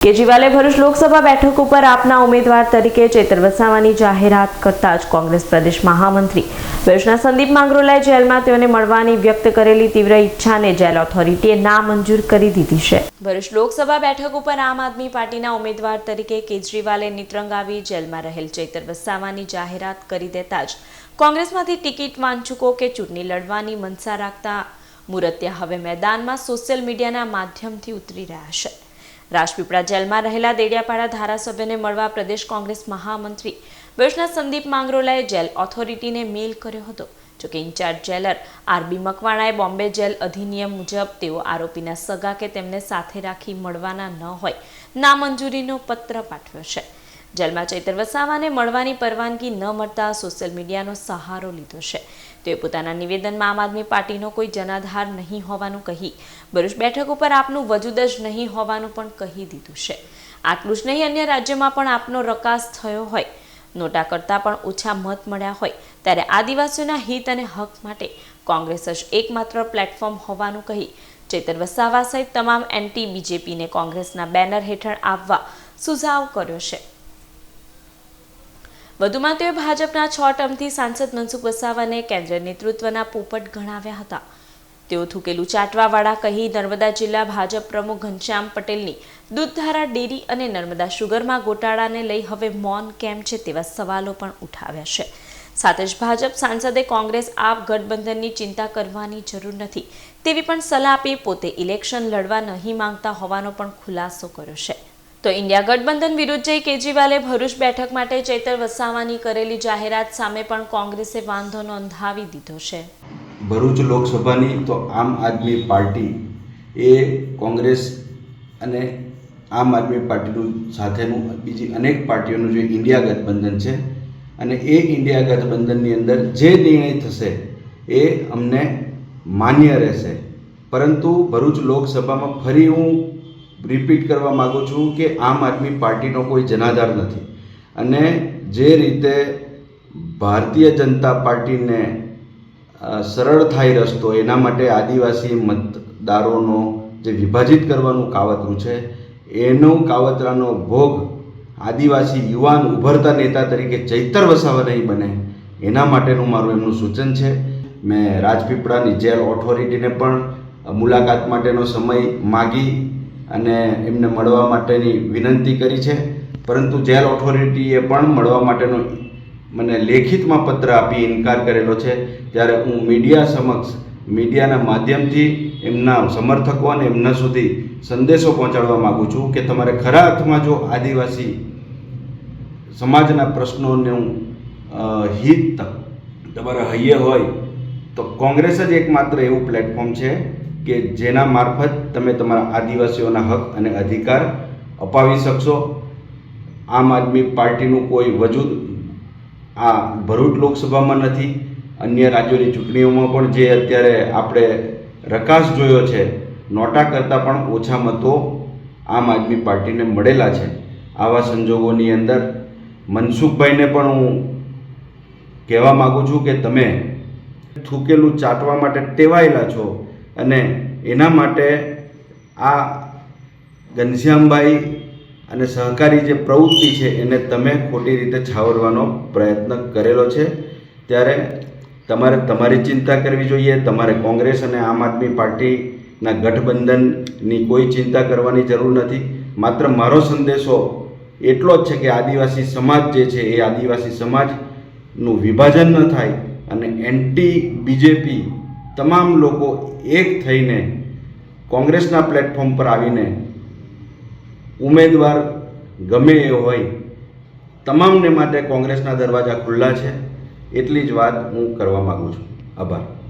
કેજરીવાલે ભરૂચ લોકસભા બેઠક ઉપર આપના ઉમેદવાર તરીકે ચેતર વસાવાની જાહેરાત કરતા જ કોંગ્રેસ પ્રદેશ મહામંત્રી ભરૂચના સંદીપ માંગરોલાએ જેલમાં તેઓને મળવાની વ્યક્ત કરેલી તીવ્ર ઈચ્છાને જેલ ઓથોરિટીએ નામંજૂર કરી દીધી છે. ભરૂચ લોકસભા બેઠક ઉપર આમ આદમી પાર્ટીના ઉમેદવાર તરીકે કેજરીવાલે નિતરંગ આવી જેલમાં રહેલ ચેતર વસાવાની જાહેરાત કરી દેતા જ કોંગ્રેસમાંથી ટિકિટ વાંચુકો કે ચૂંટણી લડવાની મનસા રાખતા મુરત્યા હવે મેદાનમાં સોશિયલ મીડિયાના માધ્યમથી ઉતરી રહ્યા છે. રાજપીપળા જેલમાં રહેલા દેડિયાપાડા ધારાસભ્યને મળવા પ્રદેશ કોંગ્રેસ મહામંત્રી ભરૂચના સંદીપ માંગરોલાએ જેલ ઓથોરિટીને મેલ કર્યો હતો. જોકે ઇન્ચાર્જ જેલર આરબી મકવાણાએ બોમ્બે જેલ અધિનિયમ મુજબ તેઓ આરોપીના સગા કે તેમને સાથે રાખી મળવાના ન હોય, નામંજૂરીનો પત્ર પાઠવ્યો છે. જેલમાં ચૈતર વસાવાને મળવાની પરવાનગી ન મળતા સોશિયલ મીડિયાનો સહારો લીધો છે. તે પોતાના નિવેદનમાં આમ આદમી પાર્ટીનો કોઈ જનાધાર નહીં હોવાનું કહી, ભરૂચ બેઠક ઉપર આપનું વજૂદ જ નહીં હોવાનું પણ કહી દીધું છે. આટલું જ નહીં અન્ય રાજ્યમાં પણ આપનો રકાસ થયો હોય. નોટા કરતાં પણ ઓછા મત મળ્યા હોય. ત્યારે આદિવાસીઓના હિત અને હક માટે કોંગ્રેસ જ એકમાત્ર પ્લેટફોર્મ હોવાનું કહી, ચેતર વસાવા સહિત તમામ એન્ટી બીજેપીને કોંગ્રેસના બેનર હેઠળ આવવા સુઝાવ કર્યો છે. વધુમાં તેઓ ભાજપના છ ટર્મથી સાંસદ મનસુખ વસાવાને કેન્દ્ર નેતૃત્વના પોપટ ગણાવ્યા હતા. તેઓ થૂકેલું ચાટવાવાળા કહી નર્મદા જિલ્લા ભાજપ પ્રમુખ ઘનશ્યામ પટેલની દૂધધારા ડેરી અને નર્મદા શુગરમાં ગોટાળાને લઈ હવે મૌન કેમ છે તેવા સવાલો પણ ઉઠાવ્યા છે. સાથે જ ભાજપ સાંસદે કોંગ્રેસ આપ ગઠબંધનની ચિંતા કરવાની જરૂર નથી. તેવી પણ સલાહ આપી પોતે ઇલેક્શન લડવા નહીં માંગતા હોવાનો પણ ખુલાસો કર્યો છે. તો ઇન્ડિયા ગઠબંધન વિરુદ્ધ જઈ કેજરીવાલે ભરૂચ બેઠક માટે ચેતર વસાવાની કરેલી જાહેરાત સામે પણ કોંગ્રેસે વાંધો નોંધાવી દીધો છે. ભરૂચ લોકસભાની તો આમ આદમી પાર્ટી એ કોંગ્રેસ અને આમ આદમી પાર્ટીનું સાથેનું બીજી અનેક પાર્ટીઓનું જે ઇન્ડિયા ગઠબંધન છે અને એ ઇન્ડિયા ગઠબંધનની અંદર જે નિર્ણય થશે એ અમને માન્ય રહેશે. પરંતુ ભરૂચ લોકસભામાં ફરી હું રિપીટ કરવા માગું છું કે આમ આદમી પાર્ટીનો કોઈ જનાધાર નથી. અને જે રીતે ભારતીય જનતા પાર્ટીને સરળ થાય રસ્તો, એના માટે આદિવાસી મતદારોનો જે વિભાજિત કરવાનું કાવતરું છે, એનો કાવતરાનો ભોગ આદિવાસી યુવાન ઉભરતા નેતા તરીકે ચૈતર વસાવા નહીં બને, એના માટેનું મારું એમનું સૂચન છે. મેં રાજપીપળાની જેલ ઓથોરિટીને પણ મુલાકાત માટેનો સમય માગી અને એમને મળવા માટેની વિનંતી કરી છે. પરંતુ જેલ ઓથોરિટીએ પણ મળવા માટેનો મને લેખિતમાં પત્ર આપી ઇનકાર કરેલો છે. ત્યારે હું મીડિયા સમક્ષ, મીડિયાના માધ્યમથી એમના સમર્થકો અને એમના સુધી સંદેશો પહોંચાડવા માગું છું કે તમારે ખરા અર્થમાં જો આદિવાસી સમાજના પ્રશ્નોનું હું હિત તમારા હૈયે હોય તો કોંગ્રેસ જ એકમાત્ર એવું પ્લેટફોર્મ છે. કે જેના મારફત તમે તમારા આદિવાસીઓના હક અને અધિકાર અપાવી શકશો. આમ આદમી પાર્ટીનું કોઈ વજૂદ આ ભરૂચ લોકસભામાં નથી. અન્ય રાજ્યોની ચૂંટણીઓમાં પણ જે અત્યારે આપણે રકાસ જોયો છે, નોટા કરતાં પણ ઓછા મતો આમ આદમી પાર્ટીને મળેલા છે. આવા સંજોગોની અંદર મનસુખભાઈને પણ હું કહેવા માગું છું કે તમે થૂકેલું ચાટવા માટે ટેવાયેલા છો. અને એના માટે આ ઘનશ્યામભાઈ અને સહકારી જે પ્રવૃત્તિ છે, એને તમે ખોટી રીતે છાવરવાનો પ્રયત્ન કરેલો છે. ત્યારે તમારે તમારી ચિંતા કરવી જોઈએ. તમારે કોંગ્રેસ અને આમ આદમી પાર્ટીના ગઠબંધનની કોઈ ચિંતા કરવાની જરૂર નથી. માત્ર મારો સંદેશો એટલો જ છે કે આદિવાસી સમાજ જે છે, એ આદિવાસી સમાજનું વિભાજન ન થાય અને એન્ટી બીજેપી તમામ લોકો એક થઈને કોંગ્રેસના પ્લેટફોર્મ પર આવીને ઉમેદવાર ગમે એ હોય, તમામને માટે કોંગ્રેસના દરવાજા ખુલ્લા છે, એટલી જ વાત હું કરવા માગું છું. આભાર.